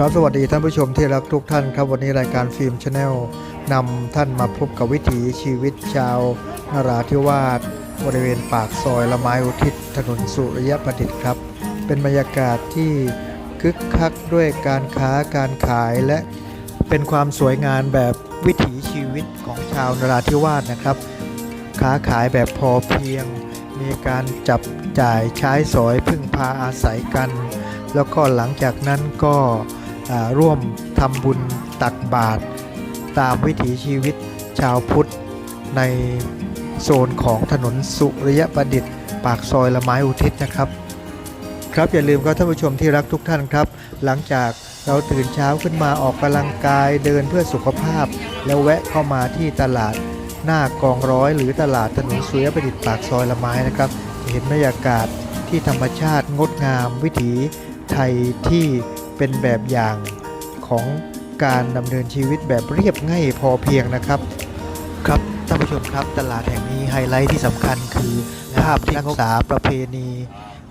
ครับสวัสดีท่านผู้ชมที่รักทุกท่านครับวันนี้รายการฟิล์มชาแนลนำท่านมาพบกับวิถีชีวิตชาวนราธิวาสบริเวณปากซอยละไม้อุทิศถนนสุริยประดิษฐ์ครับ เป็นบรรยากาศที่คึกคักด้วยการค้าการขายและเป็นความสวยงามแบบวิถีชีวิตของชาวนราธิวาสนะครับ ค้าขายแบบพอเพียง มีการจับจ่ายใช้สอยพึ่งพาอาศัยกัน แล้วก็หลังจากนั้นก็ ร่วมทำบุญตักบาตรตามวิถีชีวิตชาวพุทธ ในโซนของถนนสุริยประดิษฐ์ ปากซอยละไม้อุทิศนะครับ ครับอย่าลืมครับท่านผู้ชมที่รักทุกท่านครับ หลังจากเราตื่นเช้าขึ้นมาออกกำลังกายเดินเพื่อสุขภาพ แล้วแวะเข้ามาที่ตลาดหน้ากองร้อย หรือตลาดถนนสุริยประดิษฐ์ปากซอยละไม้นะครับ เห็นบรรยากาศที่ธรรมชาติงดงามวิถีไทยที่ เป็นแบบอย่างของการดำเนินชีวิตแบบเรียบง่ายพอเพียงนะครับ ครับท่านผู้ชมครับตลาดแห่งนี้ไฮไลท์ที่สำคัญคือภาพที่รักษาประเพณี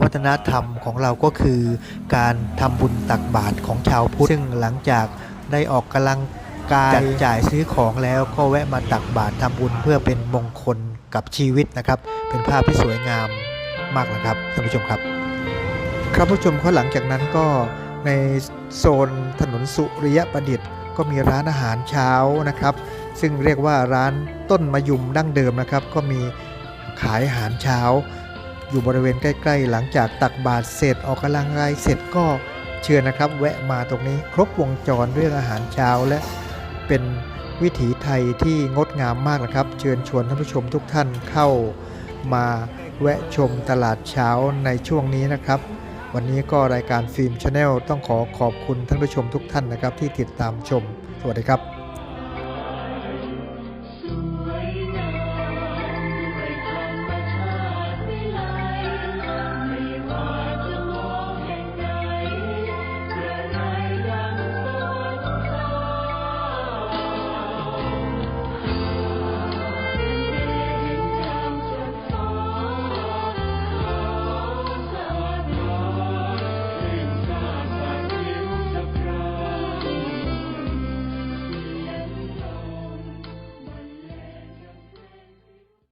วัฒนธรรมของเราก็คือ การทำบุญตักบาตรของชาวพุทธซึ่งหลังจากได้ออกกำลังกายจัดจ่ายซื้อของแล้วก็แวะมาตักบาตรทำบุญเพื่อเป็นมงคลกับชีวิตนะครับ เป็นภาพที่สวยงามมากนะครับท่านผู้ชมครับ ครับผู้ชมเขาหลังจากนั้นก็ ในโซนถนนสุริยประดิษฐ์ ก็มีร้านอาหารเช้านะครับ ซึ่งเรียกว่าร้านต้นมะยุมดั้งเดิมนะครับ ก็มีขายอาหารเช้า อยู่บริเวณใกล้ ๆ หลังจากตักบาตรเสร็จออกกำลังกายเสร็จก็เชิญนะครับ แวะมาตรงนี้ครบวงจรเรื่องอาหารเช้าและเป็นวิถีไทยที่งดงามมากนะครับ เชิญชวนท่านผู้ชมทุกท่านเข้ามาแวะชมตลาดเช้าในช่วงนี้นะครับ วันนี้ก็รายการฟิล์มชาแนลต้องขอขอบคุณท่านผู้ชมทุกท่านนะครับที่ติดตามชม สวัสดีครับ